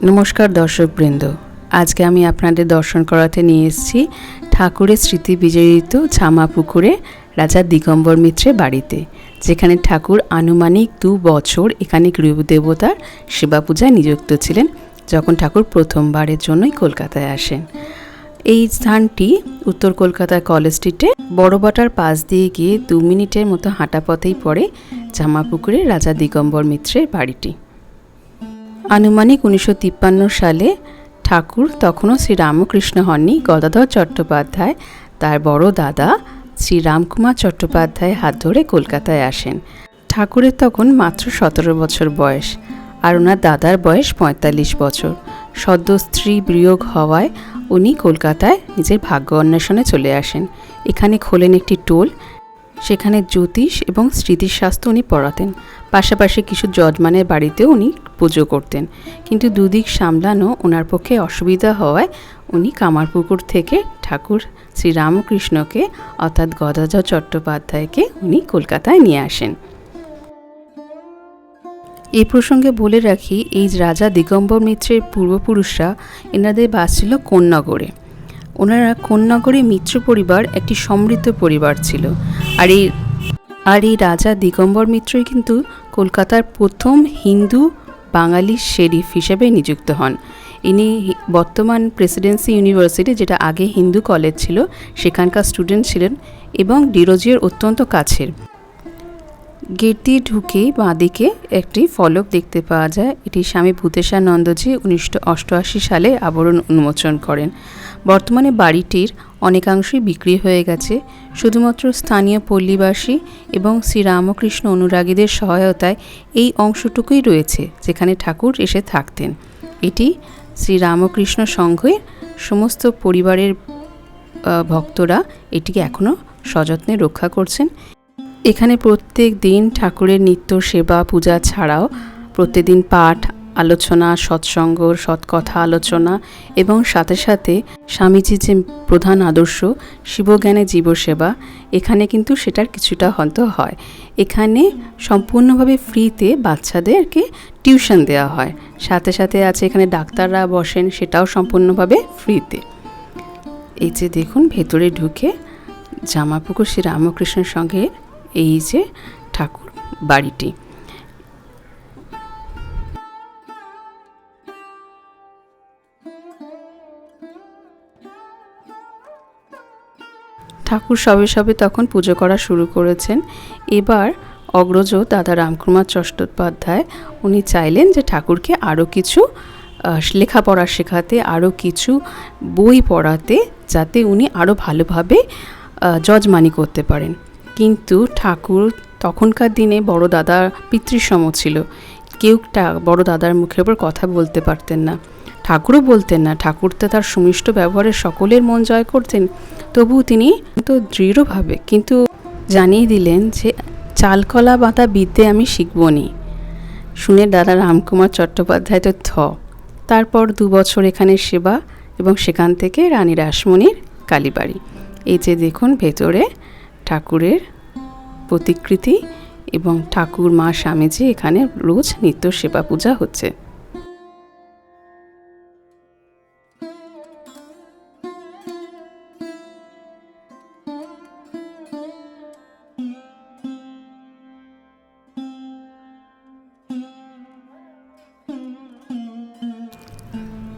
নমস্কার দর্শকবৃন্দ। আজকে আমি আপনাদের দর্শন করাতে নিয়ে এসেছি ঠাকুরের স্মৃতি বিজড়িত ঝামা পুকুরে রাজা দিগম্বর মিত্রের বাড়িতে, যেখানে ঠাকুর আনুমানিক দু বছর এখানে গৃহদেবতার সেবা পূজায় নিযুক্ত ছিলেন যখন ঠাকুর প্রথমবারের জন্যই কলকাতায় আসেন। এই স্থানটি উত্তর কলকাতার কলেজ স্ট্রিটে বড়বাটার পাশ দিয়ে গিয়ে দু মিনিটের মতো হাঁটা পথেই পড়ে জামাপুকুরে রাজা দিগম্বর মিত্রের বাড়িটি। আনুমানিক উনিশশো তিপ্পান্ন সালে ঠাকুর তখনও শ্রীরামকৃষ্ণ হননি। গদাধর চট্টোপাধ্যায়, তার বড় দাদা শ্রী রামকুমার চট্টোপাধ্যায় হাত ধরে কলকাতায় আসেন। ঠাকুরের তখন মাত্র সতেরো বছর বয়স আর ওনার দাদার বয়স পঁয়তাল্লিশ বছর। সদ্য স্ত্রী বিয়োগ হওয়ায় উনি কলকাতায় নিজের ভাগ্য অন্বেষণে চলে আসেন। এখানে খোলেন একটি টোল সেখানে জ্যোতিষ এবং স্মৃতিশাস্ত্র উনি পড়াতেন। পাশাপাশি কিছু যজমানের বাড়িতেও উনি পুজো করতেন। কিন্তু দুদিক সামলানো ওনার পক্ষে অসুবিধা হওয়ায় উনি কামারপুকুর থেকে ঠাকুর শ্রীরামকৃষ্ণকে, অর্থাৎ গদাধর চট্টোপাধ্যায়কে উনি কলকাতায় নিয়ে আসেন। এই প্রসঙ্গে বলে রাখি, এই রাজা দিগম্বর মিত্রের পূর্বপুরুষরা এনাদের বাস ছিল কোন্নগরে। ওনারা কোন্নগরে মিত্র পরিবার, একটি সমৃদ্ধ পরিবার ছিল। আর এই আর এই রাজা দিগম্বর মিত্রই কিন্তু কলকাতার প্রথম হিন্দু বাঙালি শেরিফ হিসেবে নিযুক্ত হন। ইনি বর্তমান প্রেসিডেন্সি ইউনিভার্সিটি, যেটা আগে হিন্দু কলেজ ছিল, সেখানকার স্টুডেন্ট ছিলেন এবং ডিরোজিয়ার অত্যন্ত কাছের। গেট দিয়ে ঢুকে বাঁদিকে একটি ফলক দেখতে পাওয়া যায়। এটি স্বামী ভূতেশানন্দজি উনিশশো অষ্টআশি সালে আবরণ উন্মোচন করেন। বর্তমানে বাড়িটির অনেকাংশই বিক্রি হয়ে গেছে। শুধুমাত্র স্থানীয় পল্লীবাসী এবং শ্রীরামকৃষ্ণ অনুরাগীদের সহায়তায় এই অংশটুকুই রয়েছে, যেখানে ঠাকুর এসে থাকতেন। এটি শ্রীরামকৃষ্ণ সংঘের সমস্ত পরিবারের ভক্তরা এটিকে এখনও সযত্নে রক্ষা করছেন। এখানে প্রত্যেক দিন ঠাকুরের নিত্য সেবা, পূজা ছাড়াও প্রত্যেকদিন পাঠ, আলোচনা, সৎসঙ্গ, সৎকথা আলোচনা এবং সাথে সাথে স্বামীজির যে প্রধান আদর্শ শিবজ্ঞানে জীবসেবা, এখানে কিন্তু সেটার কিছুটা হয়তো হয়। এখানে সম্পূর্ণভাবে ফ্রিতে বাচ্চাদেরকে টিউশন দেওয়া হয়। সাথে সাথে আছে এখানে ডাক্তাররা বসেন, সেটাও সম্পূর্ণভাবে ফ্রিতে। এই যে দেখুন, ভেতরে ঢুকে জামাপুকুর শ্রী রামকৃষ্ণের সঙ্গে এই যে ঠাকুর বাড়িটি। ঠাকুর সবে সবে তখন পুজো করা শুরু করেছেন। এবার অগ্রজ দাদা রামকুমার চট্টোপাধ্যায়, উনি চাইলেন যে ঠাকুরকে আরও কিছু লেখাপড়া শেখাতে আরও কিছু বই পড়াতে, যাতে উনি আরও ভালোভাবে যজমানি করতে পারেন। কিন্তু ঠাকুর তখনকার দিনে বড় দাদা পিতৃসম ছিল। কেউ বড় দাদার মুখের ওপর কথা বলতে পারতেন না। ঠাকুরও বলতেন না, ঠাকুর তো তার সুমিষ্ট ব্যবহারে সকলের মন জয় করতেন। তবু তিনি তো দৃঢ়ভাবে কিন্তু জানিয়ে দিলেন যে, চালকলা বাতা বিদ্যে আমি শিখব শিখবনি শুনে দাদা রামকুমার চট্টোপাধ্যায় তো থ। তারপর দু বছর এখানে সেবা এবং সেখান থেকে রানী রাসমণির কালীবাড়ি। এই যে দেখুন, ভেতরে ঠাকুরের প্রতিকৃতি এবং ঠাকুর মা স্বামীজি এখানে রোজ নিত্য সেবা পূজা হচ্ছে।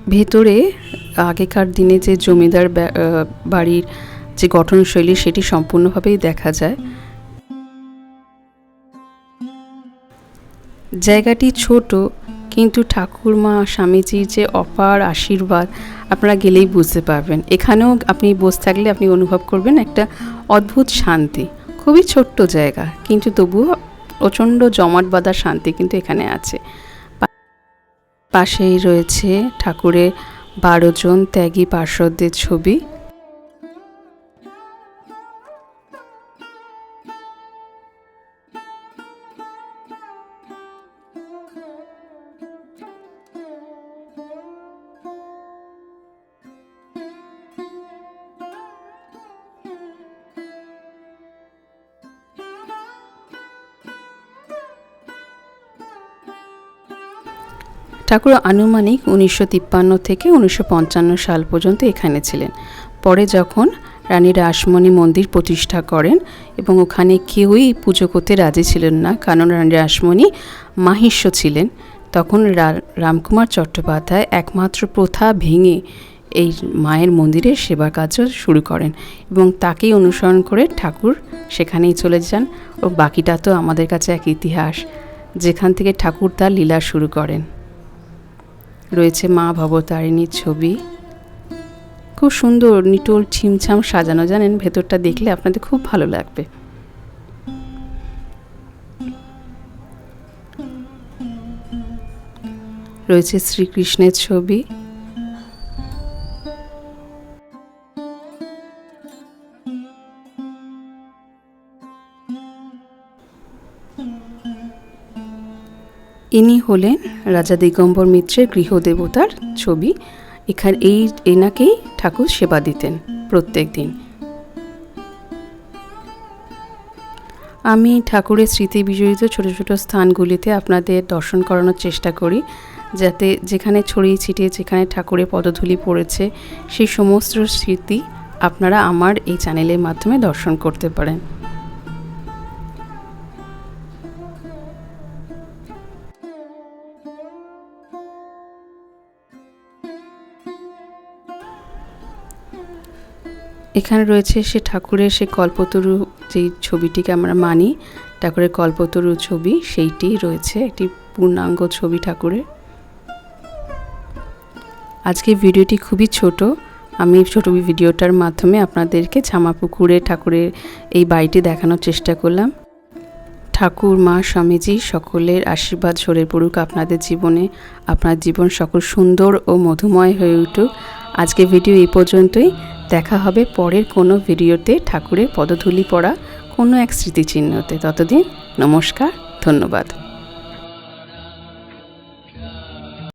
ভেতরে আগেকার দিনে যে জমিদার বাড়ির যে গঠনশৈলী সেটি সম্পূর্ণভাবেই দেখা যায়। জায়গাটি ছোট, কিন্তু ঠাকুরমা, স্বামীজির যে অপার আশীর্বাদ, আপনারা গেলেই বুঝতে পারবেন। এখানেও আপনি বসে থাকলে আপনি অনুভব করবেন একটা অদ্ভুত শান্তি। খুবই ছোট্ট জায়গা, কিন্তু তবুও প্রচণ্ড জমাট বাঁধা শান্তি কিন্তু এখানে আছে। পাশেই রয়েছে ঠাকুরের বারো জন ত্যাগী পার্শ্বদের ছবি। ঠাকুর আনুমানিক উনিশশো তিপ্পান্ন থেকে উনিশশো পঞ্চান্ন সাল পর্যন্ত এখানে ছিলেন। পরে যখন রানী রাসমণি মন্দির প্রতিষ্ঠা করেন এবং ওখানে কেউই পুজো করতে রাজি ছিলেন না, কারণ রানী রাসমণি মাহিষ্য ছিলেন, তখন রামকুমার চট্টোপাধ্যায় একমাত্র প্রথা ভেঙে এই মায়ের মন্দিরের সেবা কাজও শুরু করেন এবং তাকেই অনুসরণ করে ঠাকুর সেখানেই চলে যান ও বাকিটা তো আমাদের কাছে এক ইতিহাস, যেখান থেকে ঠাকুর তার লীলা শুরু করেন। রয়েছে মা ভবতারিণীর ছবি। খুব সুন্দর নিটোল ছিমছাম সাজানো, জানেন? ভেতরটা দেখলে আপনাদের খুব ভালো লাগবে। রয়েছে শ্রীকৃষ্ণের ছবি। ইনি হলেন রাজা দিগম্বর মিত্রের গৃহদেবতার ছবি। এখানে এই এনাকেই ঠাকুর সেবা দিতেন প্রত্যেক দিন। আমি ঠাকুরের স্মৃতি বিজড়িত ছোট ছোট স্থানগুলিতে আপনাদের দর্শন করানোর চেষ্টা করি, যাতে যেখানে ছড়িয়ে ছিটিয়ে যেখানে ঠাকুরের পদধূলি পড়েছে, সেই সমস্ত স্মৃতি আপনারা আমার এই চ্যানেলের মাধ্যমে দর্শন করতে পারেন। এখানে রয়েছে সে ঠাকুরের সে কল্পতরু যেই ছবিটিকে আমরা মানি, ঠাকুরের কল্পতরু ছবি, সেইটি রয়েছে, একটি পূর্ণাঙ্গ ছবি ঠাকুরের। আজকে ভিডিওটি খুবই ছোট। আমি ছোট ভিডিওটার মাধ্যমে আপনাদেরকে ছামাপুকুরে ঠাকুরের এই বাড়িটি দেখানোর চেষ্টা করলাম। ঠাকুর, মা, স্বামীজি সকলের আশীর্বাদ ঝরে পড়ুক আপনাদের জীবনে। আপনার জীবন সকল সুন্দর ও মধুময় হয়ে উঠুক। আজকে ভিডিও এই পর্যন্তই। দেখা হবে পরের কোনো ভিডিওতে ঠাকুরের পদধূলি পড়া কোনো এক স্মৃতিচিহ্নতে। ততদিন নমস্কার, ধন্যবাদ।